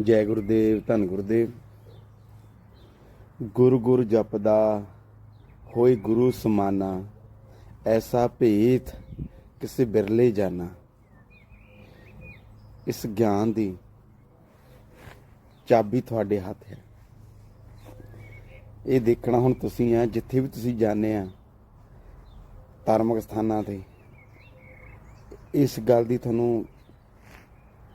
ਜੈ ਗੁਰਦੇਵ, ਧੰਨ ਗੁਰਦੇਵ। ਗੁਰ ਗੁਰ ਜਪਦਾ, ਹੋਏ ਗੁਰੂ ਸਮਾਨਾ। ਐਸਾ ਭੇਤ ਕਿਸੇ ਬਿਰਲੇ ਜਾਣਾ ਇਸ ਗਿਆਨ ਦੀ ਚਾਬੀ ਤੁਹਾਡੇ ਹੱਥ ਹੈ। ਇਹ ਦੇਖਣਾ ਹੁਣ ਤੁਸੀਂ ਆ, ਜਿੱਥੇ ਵੀ ਤੁਸੀਂ ਜਾਂਦੇ ਆ, ਧਾਰਮਿਕ ਸਥਾਨਾਂ ਤੇ, ਇਸ ਗੱਲ ਦੀ ਤੁਹਾਨੂੰ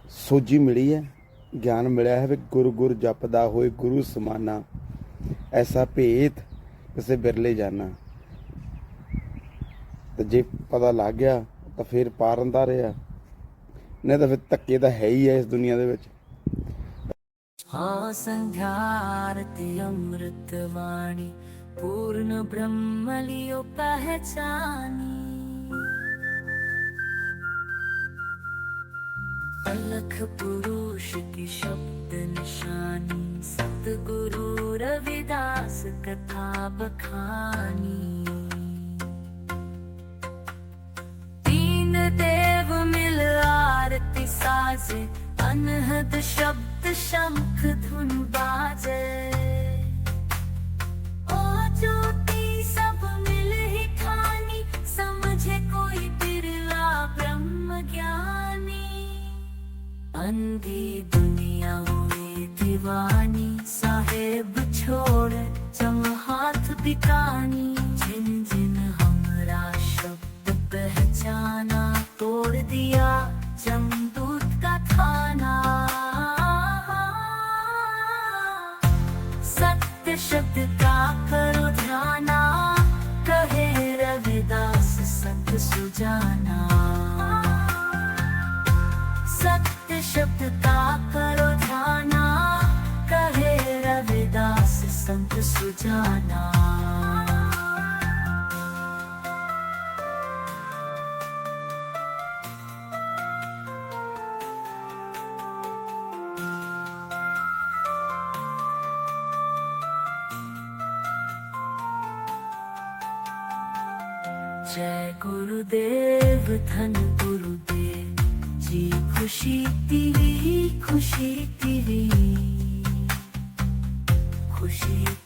ਸੋਝੀ ਮਿਲੀ ਹੈ। ਗਿਆਨ ਮਿਲਿਆ ਹੈ ਵੀ ਗੁਰ ਗੁਰ ਜਪਦਾ ਹੋਏ ਗੁਰੂ ਸਮਾਨਾ। ਐਸਾ ਭੇਤ ਕਿਸੇ ਬਿਰਲੇ ਜਾਣਾ ਤੇ ਜੇ ਪਤਾ ਲੱਗ ਗਿਆ, ਤਾਂ ਫਿਰ ਪਾਰੰਦਾ ਰਿਹਾ। ਨਹੀਂ ਤਾਂ ਫਿਰ ਧੱਕੇ ਤਾਂ ਹੈ ਹੀ ਹੈ ਇਸ ਦੁਨੀਆ ਦੇ ਵਿੱਚ। ਹਾਂ ਸੰਘਾਰ ਅੰਮ੍ਰਿਤ ਬਾਣੀ ਪੂਰਨ ਬ੍ਰਹਮ अलख पुरुष की शब्द निशानी सतगुरु रविदास कथा बखानी। तीन देव मिल आरती साजे अनहद शब्द शंख धुन बाजे अंधी दुनिया हुई दीवानी, साहेब छोड़ चम हाथ बिकानी जिन जिन हमरा शब्द पहचाना, तोड़ दिया जमदूत का खाना सत्य शब्द का करो ध्याना, कहे रविदास संत सुजाना। सत्य शब्द का करो ध्याना कहे रविदास संत सुजाना जय गुरुदेव धन खुशी तेरी खुशी तेरी